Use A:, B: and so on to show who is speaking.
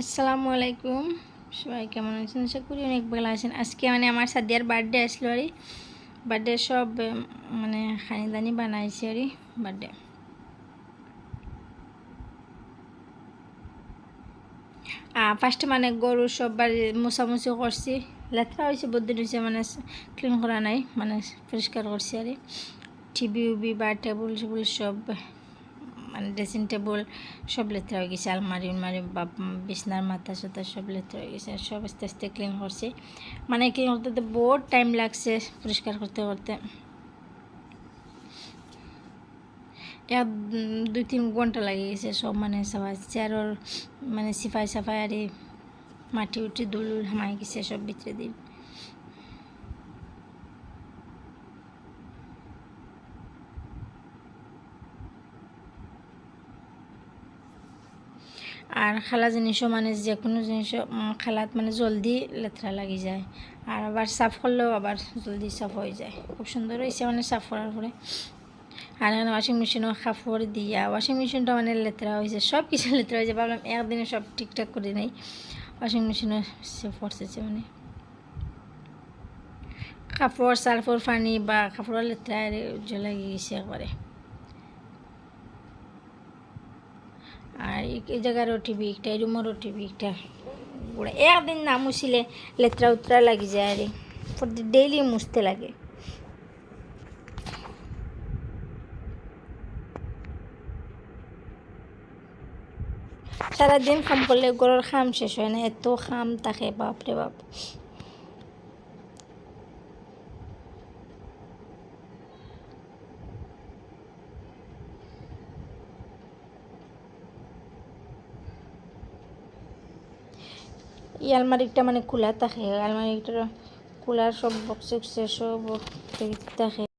A: আসসালামু আলাইকুম সবাই কেমন আছেন? আশা করি অনেক ভালো আছেন। আজকে মানে আমার সাদিয়ার বার্থডে আসলো আর বার্থডে সব মানে খানিদানি বানাইছে আর বার্থডে ফার্স্টে মানে গরু সব বাড়ি মোছামুছি করছি। লেথরা হয়েছে বদিন হয়েছে মানে ক্লিন করা নাই মানে পরিষ্কার করছি আর টিভি উবি, বা টেবুল টেবুল সব মানে ড্রেসিং টেবল সব লেথরা হয়ে গেছে, আলমারি উলমারি, বা বিছনার মাথা সাথা সব লেথরা হয়ে গেছে, সব আস্তে আস্তে ক্লিন করছি। মানে ক্লিন করতে তো বহুত টাইম লাগছে পরিষ্কার করতে করতে। এক দুই তিন ঘণ্টা লাগে গেছে সব মানে সবাই চেয়ারর মানে সিফাই সাফাই আর মাটি উঠি দুল হামাই গেছে, সব ভিতরে দিন আর খালা জিনিসও মানে যে কোনো জিনিস খালাত মানে জলদি লেথরা লাগি যায়। আর আবার সাফ করলেও আবার জলদি সাফ হয়ে যায়। খুব সুন্দর হয়েছে মানে সাফ করার পরে। আর এখানে ওয়াশিং মেশিনও কাপড় দিয়া ওয়াশিং মেশিনটা মানে লেতরা হয়েছে সব কিছু লেতরা হয়েছে ভাবলাম একদিনে সব ঠিকঠাক করে নেই। ওয়াশিং মেশিনও সে পড়তেছে মানে। কাপড়, সালফর, পানি বা কাপড়ের লেতরা জ্বলে গিয়েছে একবারে। আর এই- জায়গারও টিভি একটা, এই রুমেরও টিভি একটা। গোড়া একদিন না মুছিলে, লেতরা উতরা লাগি যায় আরে। ডেইলি মুছতে লাগে। সারাদিন খাম করলে গরুর খাম শেষ হয় না, এত খাম থাকে বাপরে বাপ। এই আলমারিটা মানে খোলা থাকে আলমারিটা খোলার সব বক্সে সব থাকে।